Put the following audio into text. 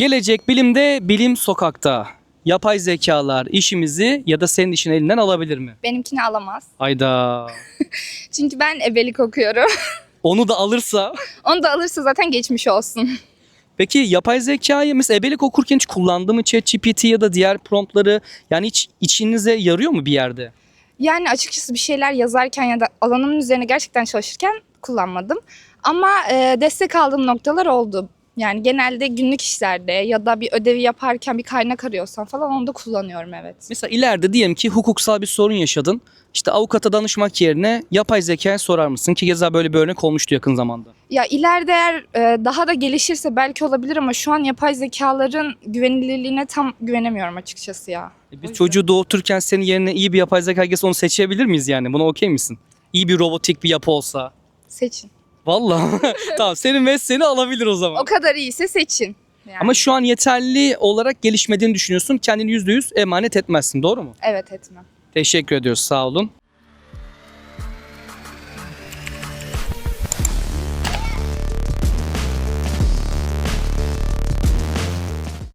Gelecek bilimde bilim sokakta. Yapay zekalar işimizi ya da senin işini elinden alabilir mi? Benimkini alamaz. Ayda. Çünkü ben ebelik okuyorum. Onu da alırsa. Onu da alırsa zaten geçmiş olsun. Peki yapay zekayı mesela ebelik okurken hiç kullandı mı ChatGPT ya da diğer promptları? Yani hiç içinize yarıyor mu bir yerde? Yani açıkçası bir şeyler yazarken ya da alanımın üzerine gerçekten çalışırken kullanmadım. Ama e, destek aldığım noktalar oldu. Yani genelde günlük işlerde ya da bir ödevi yaparken bir kaynak arıyorsam falan onu da kullanıyorum evet. Mesela ileride diyelim ki hukuksal bir sorun yaşadın. İşte avukata danışmak yerine yapay zekaya sorar mısın? Ki keza böyle bir örnek olmuştu yakın zamanda. Ya ileride eğer e, daha da gelişirse belki olabilir ama şu an yapay zekaların güvenilirliğine tam güvenemiyorum açıkçası ya. E Biz çocuğu doğurturken senin yerine iyi bir yapay zeka gelse onu seçebilir miyiz yani? Buna okey misin? İyi bir robotik bir yapı olsa. Seçin. Vallahi tamam senin mesleğini alabilir o zaman. O kadar iyiyse seçin. Yani. Ama şu an yeterli olarak gelişmediğini düşünüyorsun. Kendini %100 emanet etmezsin doğru mu? Evet etmem. Teşekkür ediyoruz sağ olun.